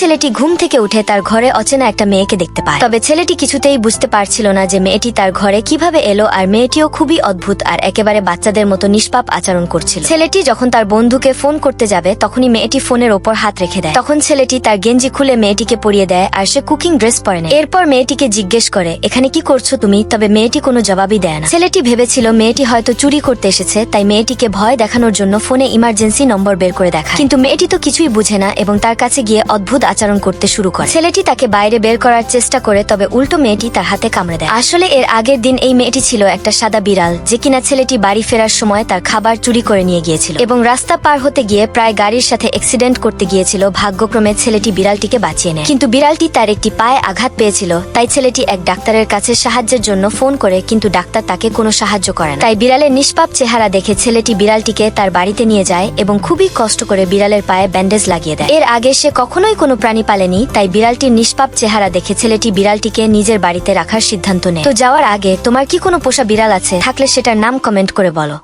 ছেলেটি ঘুম থেকে উঠে তার ঘরে অচেনা একটা মেয়েকে দেখতে পায়। তবে ছেলেটি কিছুতেই বুঝতে পারছিল না যে মেয়েটি তার ঘরে কীভাবে এলো আর মেয়েটিও খুবই অদ্ভুত আর একেবারে বাচ্চাদের মতো নিষ্পাপ আচরণ করছিল। ছেলেটি যখন তার বন্ধুকে ফোন করতে যাবে, তখনই মেয়েটি ফোনের ওপর হাত রেখে দেয়। তখন ছেলেটি তার গেঞ্জি খুলে মেয়েটিকে পরিয়ে দেয় আর সে কুকিং ড্রেস পরে নেয়। এরপর মেয়েটিকে জিজ্ঞেস করে, এখানে কি করছ তুমি? তবে মেয়েটি কোনো জবাবই দেয় না। ছেলেটি ভেবেছিল মেয়েটি হয়তো চুরি করতে এসেছে, তাই মেয়েটিকে ভয় দেখানোর জন্য ফোনে ইমার্জেন্সি নম্বর বের করে দেখা কিন্তু মেয়েটি তো কিছুই বুঝে না এবং তার কাছে গিয়ে অদ্ভুত আচরণ করতে শুরু করে। ছেলেটি তাকে বাইরে বের করার চেষ্টা করে, তবে উল্টো মেয়েটি তার হাতে কামড়ে দেয়। আসলে এর আগের দিন এই মেয়েটি ছিল একটা সাদা বিড়াল, যে কিনা ছেলেটি বাড়ি ফেরার সময় তার খাবার চুরি করে নিয়ে গিয়েছিল এবং রাস্তা পার হতে গিয়ে প্রায় গাড়ির সাথে অ্যাক্সিডেন্ট করতে গিয়েছিল। ভাগ্যক্রমে ছেলেটি বিড়ালটিকে বাঁচিয়ে নেয়। কিন্তু বিড়ালটি তার একটি পায়ে আঘাত পেয়েছিল, তাই ছেলেটি এক ডাক্তারের কাছে সাহায্যের জন্য ফোন করে, কিন্তু ডাক্তার তাকে কোনো সাহায্য করে না। তাই বিড়ালের নিষ্পাপ চেহারা দেখে ছেলেটি বিড়ালটিকে তার বাড়িতে নিয়ে যায় এবং খুবই কষ্ট করে বিড়ালের পায়ে ব্যান্ডেজ লাগিয়ে দেয়। এর আগে সে কখনোই কোনো প্রাণী পালেনি, তাই বিড়ালটির নিষ্পাপ চেহারা দেখে ছেলেটি বিড়ালটিকে নিজের বাড়িতে রাখার সিদ্ধান্ত নেয়। তো যাওয়ার আগে, তোমার কি কোনো পোষা বিড়াল আছে? থাকলে সেটার নাম কমেন্ট করে বলো।